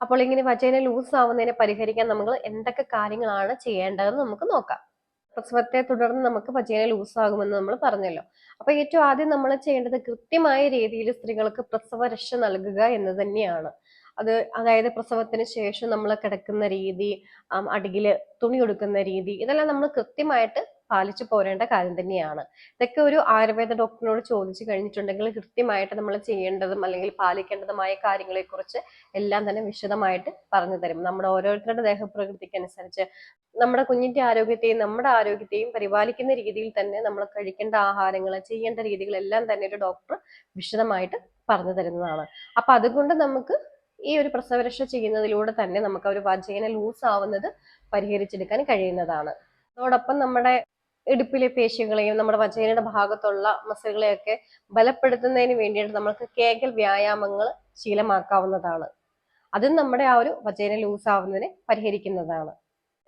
അപ്പോൾ ഇങ്ങനെ vagina loose ആവുന്നതിനെ പരിഹരിക്കാൻ നമ്മൾ എന്തൊക്കെ കാര്യങ്ങളാണ് ചെയ്യേണ്ടതെന്ന് നമുക്ക് നോക്കാം. പ്രസവത്തെ തുടർന്ന് നമുക്ക് വജൈന ലൂസ് ആകുമെന്ന് നമ്മൾ പറഞ്ഞല്ലോ. അപ്പൊ ഏറ്റവും ആദ്യം നമ്മൾ ചെയ്യേണ്ടത് കൃത്യമായ രീതിയിൽ സ്ത്രീകൾക്ക് പ്രസവ രക്ഷ നൽകുക എന്ന് തന്നെയാണ്. അത് അതായത് പ്രസവത്തിന് ശേഷം നമ്മൾ കിടക്കുന്ന രീതി അടിയിൽ തുണി കൊടുക്കുന്ന രീതി ഇതെല്ലാം നമ്മൾ കൃത്യമായിട്ട് പാലിച്ചു പോരേണ്ട കാര്യം തന്നെയാണ്. ഇതൊക്കെ ഒരു ആയുർവേദ ഡോക്ടറിനോട് ചോദിച്ചു കഴിഞ്ഞിട്ടുണ്ടെങ്കിൽ കൃത്യമായിട്ട് നമ്മൾ ചെയ്യേണ്ടതും അല്ലെങ്കിൽ പാലിക്കേണ്ടതുമായ കാര്യങ്ങളെ കുറിച്ച് എല്ലാം തന്നെ വിശദമായിട്ട് പറഞ്ഞു തരും. നമ്മുടെ ഓരോരുത്തരുടെ ദേഹപ്രകൃതിക്ക് അനുസരിച്ച് നമ്മുടെ കുഞ്ഞിന്റെ ആരോഗ്യത്തെയും നമ്മുടെ ആരോഗ്യത്തെയും പരിപാലിക്കുന്ന രീതിയിൽ തന്നെ നമ്മൾ കഴിക്കേണ്ട ആഹാരങ്ങൾ ചെയ്യേണ്ട രീതികളെല്ലാം തന്നെ ഒരു ഡോക്ടർ വിശദമായിട്ട് പറഞ്ഞു തരുന്നതാണ്. അപ്പൊ അതുകൊണ്ട് നമുക്ക് ഈ ഒരു പ്രസവരക്ഷ ചെയ്യുന്നതിലൂടെ തന്നെ നമുക്ക് ഒരു വജേന ലൂസ് ആവുന്നത് പരിഹരിച്ചെടുക്കാൻ കഴിയുന്നതാണ്. അതോടൊപ്പം നമ്മുടെ ഇടുപ്പിലെ പേശികളെയും നമ്മുടെ വജേനയുടെ ഭാഗത്തുള്ള മസിലുകളെയൊക്കെ ബലപ്പെടുത്തുന്നതിന് വേണ്ടിയിട്ട് നമ്മൾക്ക് കേകൽ വ്യായാമങ്ങൾ ശീലമാക്കാവുന്നതാണ്. അതും നമ്മുടെ ആ ഒരു വജേന ലൂസ് ആവുന്നതിനെ പരിഹരിക്കുന്നതാണ്.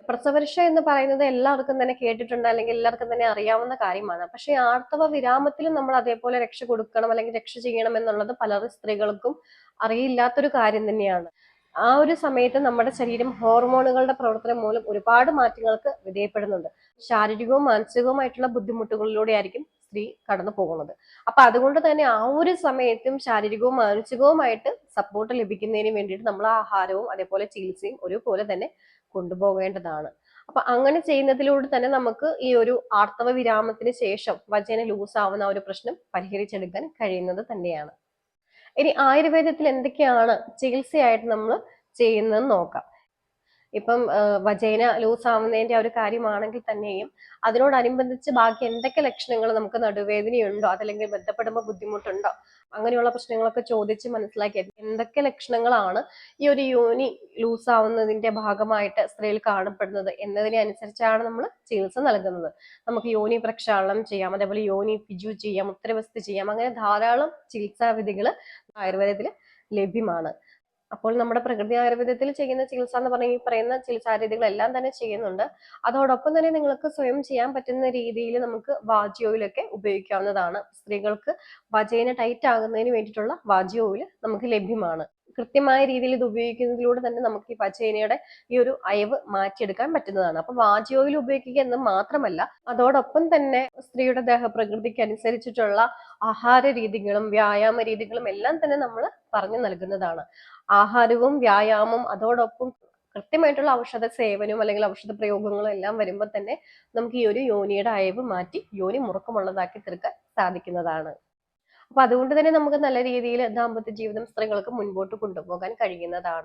പ്രസവരക്ഷ എന്ന് പറയുന്നത് എല്ലാവർക്കും തന്നെ കേട്ടിട്ടുണ്ട് അല്ലെങ്കിൽ എല്ലാവർക്കും തന്നെ അറിയാവുന്ന കാര്യമാണ്. പക്ഷേ ആർത്തവ വിരാമത്തിലും നമ്മൾ അതേപോലെ രക്ഷ കൊടുക്കണം അല്ലെങ്കിൽ രക്ഷ ചെയ്യണം എന്നുള്ളത് പല സ്ത്രീകൾക്കും അറിയില്ലാത്തൊരു കാര്യം തന്നെയാണ്. ആ ഒരു സമയത്ത് നമ്മുടെ ശരീരം ഹോർമോണുകളുടെ പ്രവർത്തനം മൂലം ഒരുപാട് മാറ്റങ്ങൾക്ക് വിധേയപ്പെടുന്നുണ്ട്. ശാരീരികവും മാനസികവുമായിട്ടുള്ള ബുദ്ധിമുട്ടുകളിലൂടെ ആയിരിക്കും സ്ത്രീ കടന്നു പോകുന്നത്. അപ്പൊ അതുകൊണ്ട് തന്നെ ആ ഒരു സമയത്തും ശാരീരികവും മാനസികവുമായിട്ട് സപ്പോർട്ട് ലഭിക്കുന്നതിന് വേണ്ടിയിട്ട് നമ്മൾ ആഹാരവും അതേപോലെ ചികിത്സയും ഒരുപോലെ തന്നെ കൊണ്ടുപോകേണ്ടതാണ്. അപ്പൊ അങ്ങനെ ചെയ്യുന്നതിലൂടെ തന്നെ നമുക്ക് ഈ ഒരു ആർത്തവ വിരാമത്തിന് ശേഷം വചന ലൂസ് ആവുന്ന ഒരു പ്രശ്നം പരിഹരിച്ചെടുക്കാൻ കഴിയുന്നത് തന്നെയാണ്. ഇനി ആയുർവേദത്തിൽ എന്തൊക്കെയാണ് ചികിത്സയായിട്ട് നമ്മൾ ചെയ്യുന്നതെന്ന് നോക്കാം. ഇപ്പം വജൈന ലൂസ് ആവുന്നതിന്റെ ഒരു കാര്യമാണെങ്കിൽ തന്നെയും അതിനോടനുബന്ധിച്ച് ബാക്കി എന്തൊക്കെ ലക്ഷണങ്ങൾ നമുക്ക് നടുവേദനയുണ്ടോ അതല്ലെങ്കിൽ ബന്ധപ്പെടുമ്പോൾ ബുദ്ധിമുട്ടുണ്ടോ അങ്ങനെയുള്ള പ്രശ്നങ്ങളൊക്കെ ചോദിച്ച് മനസ്സിലാക്കി എന്തൊക്കെ ലക്ഷണങ്ങളാണ് ഈ ഒരു യോനി ലൂസ് ആവുന്നതിന്റെ ഭാഗമായിട്ട് സ്ത്രീയിൽ കാണപ്പെടുന്നത് എന്നതിനെ അനുസരിച്ചാണ് നമ്മൾ ചികിത്സ നൽകുന്നത്. നമുക്ക് യോനി പ്രക്ഷാളനം ചെയ്യാം അതേപോലെ യോനി പിജു ചെയ്യാം ഉത്തരവസ്തു ചെയ്യാം അങ്ങനെ ധാരാളം ചികിത്സാവിധികൾ ആയുർവേദത്തിൽ ലഭ്യമാണ്. അപ്പോൾ നമ്മുടെ പ്രകൃതി ആയുർവേദത്തിൽ ചെയ്യുന്ന ചികിത്സ എന്ന് പറഞ്ഞ ഈ പറയുന്ന ചികിത്സാ രീതികളെല്ലാം തന്നെ ചെയ്യുന്നുണ്ട്. അതോടൊപ്പം തന്നെ നിങ്ങൾക്ക് സ്വയം ചെയ്യാൻ പറ്റുന്ന രീതിയിൽ നമുക്ക് വാജി ഓയിലൊക്കെ ഉപയോഗിക്കാവുന്നതാണ്. സ്ത്രീകൾക്ക് വജേന ടൈറ്റ് ആകുന്നതിന് വേണ്ടിയിട്ടുള്ള വാജി നമുക്ക് ലഭ്യമാണ്. കൃത്യമായ രീതിയിൽ ഇത് ഉപയോഗിക്കുന്നതിലൂടെ തന്നെ നമുക്ക് ഈ പച്ചേനയുടെ ഈ ഒരു അയവ് മാറ്റിയെടുക്കാൻ പറ്റുന്നതാണ്. അപ്പൊ വാജി ഓയിൽ ഉപയോഗിക്കുക എന്ന് മാത്രമല്ല അതോടൊപ്പം തന്നെ സ്ത്രീയുടെ ദേഹപ്രകൃതിക്ക് അനുസരിച്ചിട്ടുള്ള ആഹാര രീതികളും വ്യായാമ രീതികളും എല്ലാം തന്നെ നമ്മൾ പറഞ്ഞു നൽകുന്നതാണ്. ആഹാരവും വ്യായാമം അതോടൊപ്പം കൃത്യമായിട്ടുള്ള ഔഷധ സേവനവും അല്ലെങ്കിൽ ഔഷധ പ്രയോഗങ്ങളും എല്ലാം വരുമ്പോൾ തന്നെ നമുക്ക് ഈ ഒരു യോനിയുടെ അയവ് മാറ്റി യോനി മുറുക്കമുള്ളതാക്കി തീർക്കാൻ സാധിക്കുന്നതാണ്. അപ്പൊ അതുകൊണ്ട് തന്നെ നമുക്ക് നല്ല രീതിയിൽ ദാമ്പത്യ ജീവിതം സ്ത്രീകൾക്ക് മുൻപോട്ട് കൊണ്ടുപോകാൻ കഴിയുന്നതാണ്.